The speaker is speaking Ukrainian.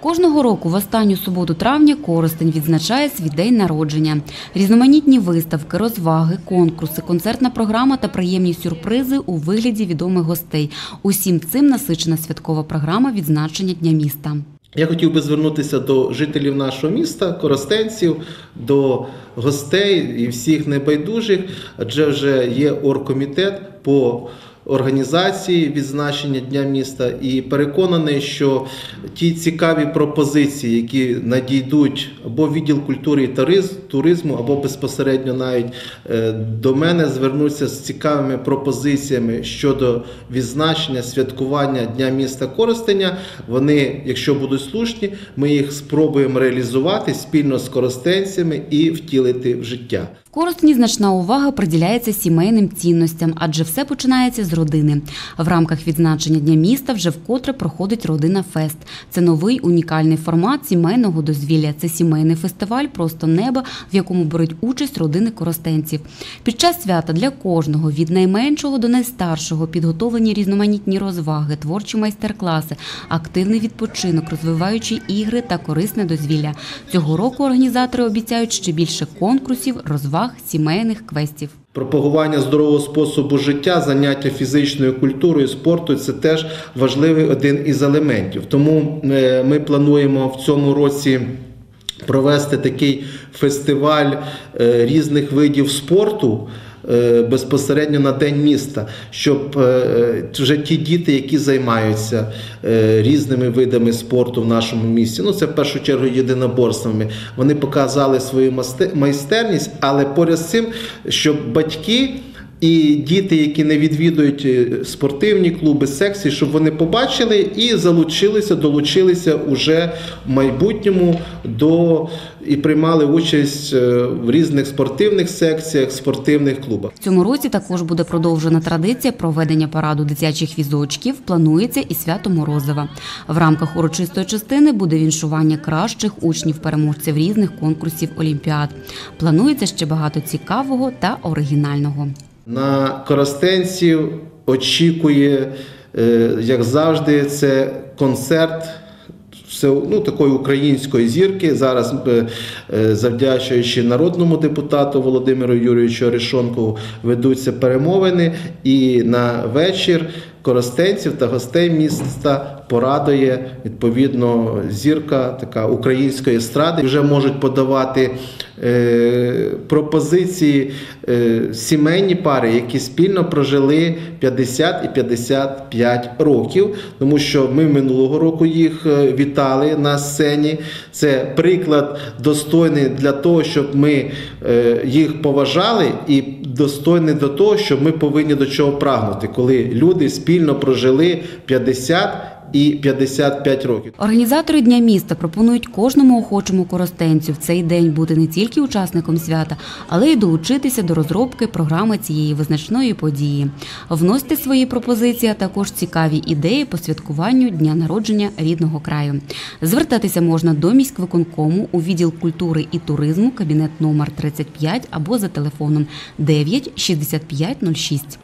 Кожного року в останню суботу травня Коростень відзначає свій день народження. Різноманітні виставки, розваги, конкурси, концертна програма та приємні сюрпризи у вигляді відомих гостей. Усім цим насичена святкова програма відзначення Дня міста. Я хотів би звернутися до жителів нашого міста, коростенців, до гостей і всіх небайдужих, адже вже є оргкомітет по організації відзначення Дня міста і переконаний, що ті цікаві пропозиції, які надійдуть або відділ культури і туризму, або безпосередньо навіть е, до мене звернуться з цікавими пропозиціями щодо відзначення святкування Дня міста Коростеня. Вони, якщо будуть слушні, ми їх спробуємо реалізувати спільно з коростенцями і втілити в життя. В Коростені значна увага приділяється сімейним цінностям, адже все починається з родини. В рамках відзначення Дня міста вже вкотре проходить родина Фест. Це новий унікальний формат сімейного дозвілля. Це сімейний фестиваль Просто неба, в якому беруть участь родини коростенців. Під час свята для кожного від найменшого до найстаршого підготовлені різноманітні розваги, творчі майстер-класи, активний відпочинок, розвиваючі ігри та корисне дозвілля. Цього року організатори обіцяють ще більше конкурсів, розваг, сімейних квестів. Пропагування здорового способу життя, заняття фізичною культурою, спорту це теж важливий один із елементів. Тому е, ми плануємо в цьому році. Провести такий фестиваль е, різних видів спорту безпосередньо на День міста, щоб е, вже ті діти, які займаються е, різними видами спорту в нашому місті, ну це в першу чергу єдиноборствами, вони показали свою майстерність, але поряд з цим, щоб батьки. І діти, які не відвідують е, спортивні клуби, секції, щоб вони побачили і залучилися, долучилися уже в майбутньому до і приймали участь е, в різних спортивних секціях, спортивних клубах. Цьому році також буде продовжена традиція проведення параду дитячих візочків. Планується і свято Морозова. В рамках урочистої частини буде віншування кращих учнів-переможців різних конкурсів олімпіад. Планується ще багато цікавого та оригінального. На коростенців очікує, е, як завжди, це концерт. Ну, такої української зірки зараз, е, е, завдячуючи народному депутату Володимиру Юрійовичу Орешонкову, ведуться перемовини, і на вечір коростенців та гостей міста порадує відповідно зірка така української естради. Вже можуть подавати е, пропозиції е, сімейні пари, які спільно прожили 50 і 55 років, тому що ми минулого року їх е, вітали на сцені. Це приклад достойний для того, щоб ми е, їх поважали, і достойний до того, що ми повинні до чого прагнути, коли люди спільно прожили 50 і 55 років. Організатори Дня міста пропонують кожному охочому коростенцю в цей день бути не тільки учасником свята, але й долучитися до розробки програми цієї визначної події. Вносьте свої пропозиції, а також цікаві ідеї по святкуванню дня народження рідного краю. Звертатися можна до міськвиконкому у відділ культури і туризму, кабінет номер 35 або за телефоном 9 65 06.